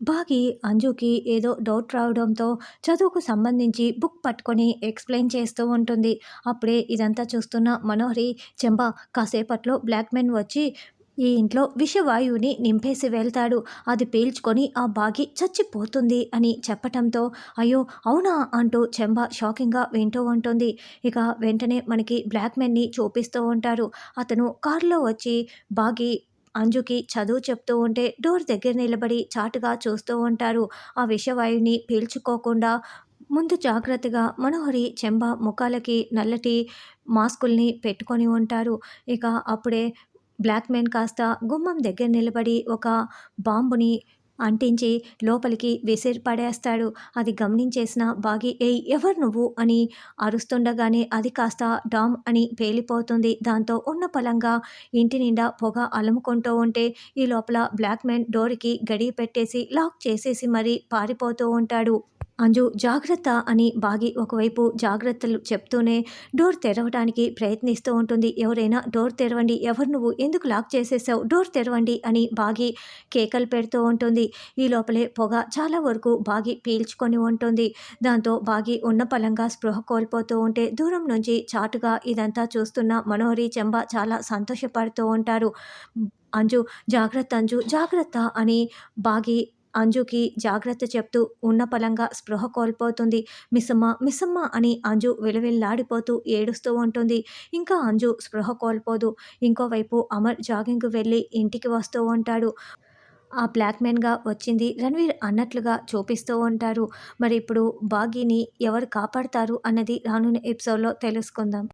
బాగి అంజుకి ఏదో డౌట్ రావడంతో చదువుకు సంబంధించి బుక్ పట్టుకొని ఎక్స్ప్లెయిన్ చేస్తూ ఉంటుంది. అప్పుడే ఇదంతా చూస్తున్న మనోహరి చెంబ కాసేపట్లో బ్లాక్ మెన్ వచ్చి ఈ ఇంట్లో విషవాయువుని నింపేసి వెళ్తాడు. అది పీల్చుకొని ఆ బాగి చచ్చిపోతుంది అని చెప్పటంతో అయ్యో అవునా అంటూ చెంబ షాకింగ్గా వింటూ ఉంటుంది. ఇక వెంటనే మనకి బ్లాక్ మెన్ని చూపిస్తూ ఉంటారు. అతను కారులో వచ్చి బాగి అంజుకి చదువు చెప్తూ ఉంటే డోర్ దగ్గర నిలబడి చాటుగా చూస్తూ ఉంటారు. ఆ విషవాయువుని పీల్చుకోకుండా ముందు జాగ్రత్తగా మనోహరి చెంబ ముఖాలకి నల్లటి మాస్కుల్ని పెట్టుకొని ఉంటారు. ఇక అప్పుడే బ్లాక్ మెన్ కాస్త గుమ్మం దగ్గర నిలబడి ఒక బాంబుని అంటించి లోపలికి విసిరి పడేస్తాడు. అది గమనించేసిన బాగి ఏయ్ ఎవరు నువ్వు? అని అరుస్తుండగానే అది కాస్త డామ్ అని పేలిపోతుంది. దాంతో ఉన్న పలంగా ఇంటి నిండా పొగ అలుముకుంటూ ఉంటే ఈ లోపల బ్లాక్ మెన్ డోర్కి గడియ పెట్టేసి లాక్ చేసేసి మరీ పారిపోతూ ఉంటాడు. అంజు జాగ్రత్త అని బాగి ఒకవైపు జాగ్రత్తలు చెప్తూనే డోర్ తెరవడానికి ప్రయత్నిస్తూ ఉంటుంది. ఎవరైనా డోర్ తెరవండి ఎవరు నువ్వు ఎందుకు లాక్ చేసేసావు డోర్ తెరవండి అని బాగి కేకలు పెడుతూ ఉంటుంది. ఈ లోపలే పొగ చాలా వరకు బాగి పీల్చుకొని ఉంటుంది. దాంతో బాగి ఉన్న పలంగా స్పృహ కోల్పోతూ ఉంటే దూరం నుంచి చాటుగా ఇదంతా చూస్తున్న మనోహరి చెంబ చాలా సంతోషపడుతూ ఉంటారు. అంజు జాగ్రత్త అంజు జాగ్రత్త అని బాగి అంజుకి జాగ్రత్త చెప్తూ ఉన్న పలంగా స్పృహ కోల్పోతుంది. మిస్సమ్మ మిస్సమ్మ అని అంజు విలవిల్లాడిపోతూ ఏడుస్తూ ఉంటుంది. ఇంకా అంజు స్పృహ కోల్పోదు. ఇంకోవైపు అమర్ జాగింగ్కి వెళ్ళి ఇంటికి వస్తూ ఉంటాడు. ఆ బ్లాక్మెన్గా వచ్చింది రణ్వీర్ అన్నట్లుగా చూపిస్తూ ఉంటారు. మరి ఇప్పుడు బాగీని ఎవరు కాపాడతారు అన్నది రానున్న ఎపిసోడ్లో తెలుసుకుందాం.